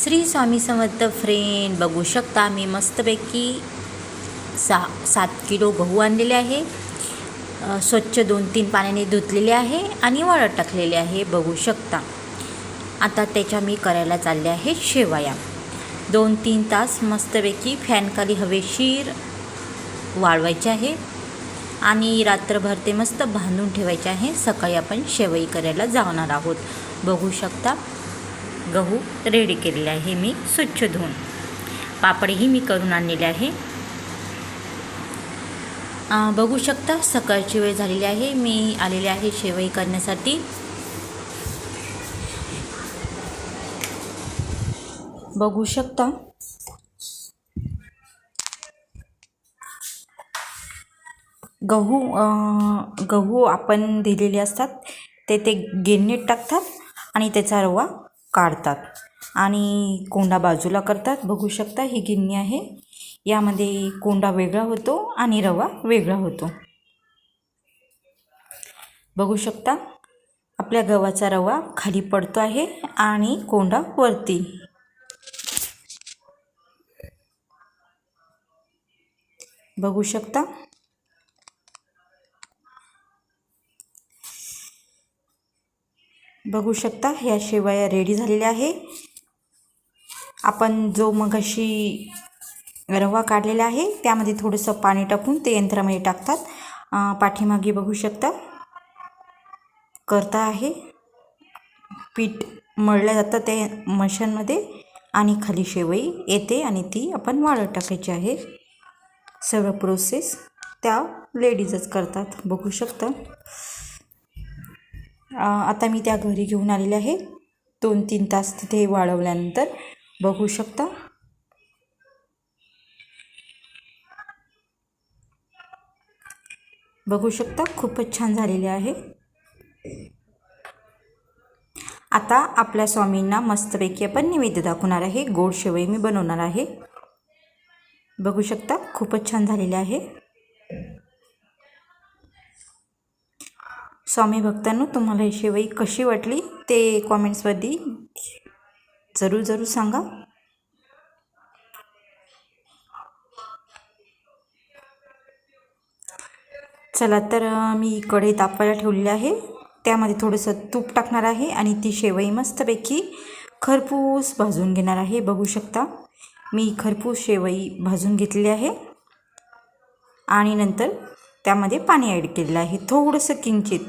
Shri Swami Samarth friend बघू शकता मी मस्तपैकी सा सात किलो गहू आणलेले आहे. स्वच्छ दोन तीन पाण्याने धुतलेले आहे आणि वाळत टाकलेले आहे बघू शकता. आता त्याच्या मी करायला चालले आहे शेवया. दोन तीन तास मस्तपैकी फॅनखाली हवेशीर वाळवायचे आहे आणि रात्रभर ते मस्त बांधून ठेवायचे आहे. सकाळी आपण शेवई करायला जाणार आहोत. बघू शकता गहू रेडी केलेले आहे मी स्वच्छ धुवून. पापडही मी करून आणलेले आहे. बघू शकता सकाळची वेळ झालेली आहे. मी आलेले आहे शेवई करण्यासाठी. बघू शकता. गहू गहू आपण दिलेले असतात. ते ते गिरणीत टाकतात आणि त्याचा रवा काढतात. आणि कोंडा बाजूला करतात. बघू शकता ही गिन्नी आहे. यामध्ये कोंडा वेगळा होतो आणि रवा वेगळा होतो. बघू शकता आपल्या गव्हाचा रवा खाली पडतो आहे आणि कोंडा वरती. बघू शकता बघू शकता. ह्या शेवया रेडी झालेल्या आहे. आपण जो मगाशी रवा काढलेला आहे त्यामध्ये थोडंसं पाणी टाकून ते यंत्रामध्ये टाकतात. पाठीमागे बघू शकता. करता आहे. पीठ मळलं जातं ते मशीनमध्ये आणि खाली शेवई येते आणि ती आपण वाळत टाकायची आहे. सगळं प्रोसेस त्या लेडीजच करतात. बघू शकता. आता मी त्या घरी घेऊन आलेले आहे. दोन तीन तास तिथे वाळवल्यानंतर बघू शकता. बघू शकता खूपच छान झालेले आहे. आता आपल्या स्वामींना मस्तपैकी आपण नैवेद्य दाखवणार आहे. गोड शेवई मी बनवणार आहे. बघू शकता खूपच छान झालेले आहे. स्वामी भक्तांनो तुम्हाला ही शेवई कशी वाटली ते कॉमेंट्समध्ये जरूर जरूर सांगा. चला तर मी कढई तापायला ठेवलेली आहे. त्यामध्ये थोडंसं तूप टाकणार आहे आणि ती शेवई मस्तपैकी खरपूस भाजून घेणार आहे बघू शकता. मी खरपूस शेवई भाजून घेतली आहे. आणि नंतर त्यामध्ये पाणी ॲड केलेलं आहे. थोडंसं किंचित.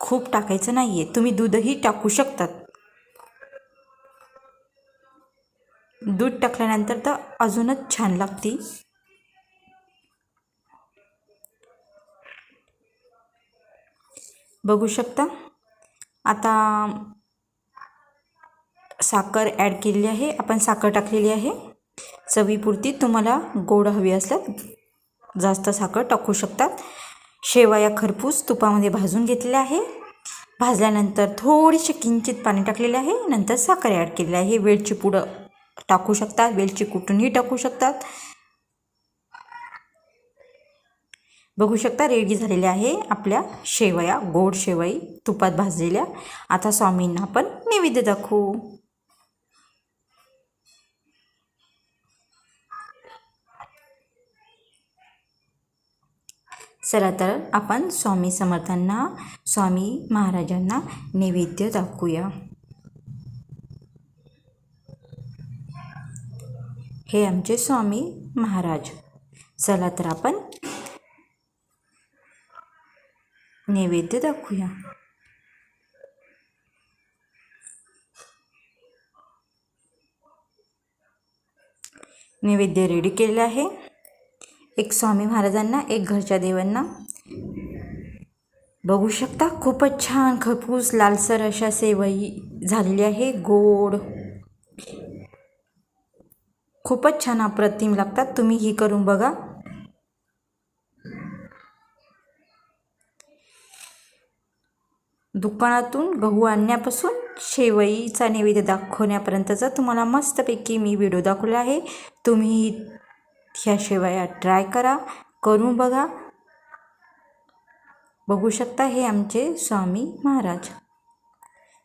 खूप टाकायचं नाही आहे तुम्ही दूधही टाकू शकतात. दूध टाकल्यानंतर तर अजूनच छान लागते. बघू शकता. आता साखर ॲड केलेली आहे. आपण साखर टाकलेली आहे. चवीपुरती तुम्हाला गोड हवी असल्यास जास्त साखर टाकू शकतात शेवया खरपूस तुपामध्ये भाजून घेतलेले आहे. भाजल्यानंतर थोडीशी किंचित पाणी टाकलेले आहे. नंतर साखर ॲड केलेली आहे. वेलची पुडं टाकू शकतात वेलची कुटूनही टाकू शकतात बघू शकता रेडी झालेले आहे आपल्या शेवया गोड शेवई तुपात भाजलेल्या. आता स्वामींना आपण नैवेद्य दाखवू. चला तर आपण स्वामी समर्थांना स्वामी महाराजांना नैवेद्य दाखवूया. हे आमचे स्वामी महाराज. चला तर आपण नैवेद्य दाखवूया. नैवेद्य रेडी केले आहे. एक स्वामी महाराजांना एक घरच्या देवांना. बघू शकता खूपच छान खरपूस लालसर अशा सेवई झालेली आहे. गोड. खूपच छान अप्रतिम लागतात. तुम्ही ही करून बघा. दुकानातून गहू आणण्यापासून शेवईचा नैवेद्य दाखवण्यापर्यंतचा तुम्हाला मस्तपैकी मी व्हिडिओ दाखवला आहे. तुम्ही ह्या शेवया ट्राय करा करून बघा. बघू शकता हे आमचे स्वामी महाराज.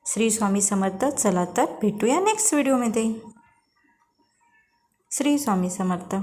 श्री स्वामी समर्थ चला तर भेटूया नेक्स्ट व्हिडिओमध्ये श्री स्वामी समर्थ.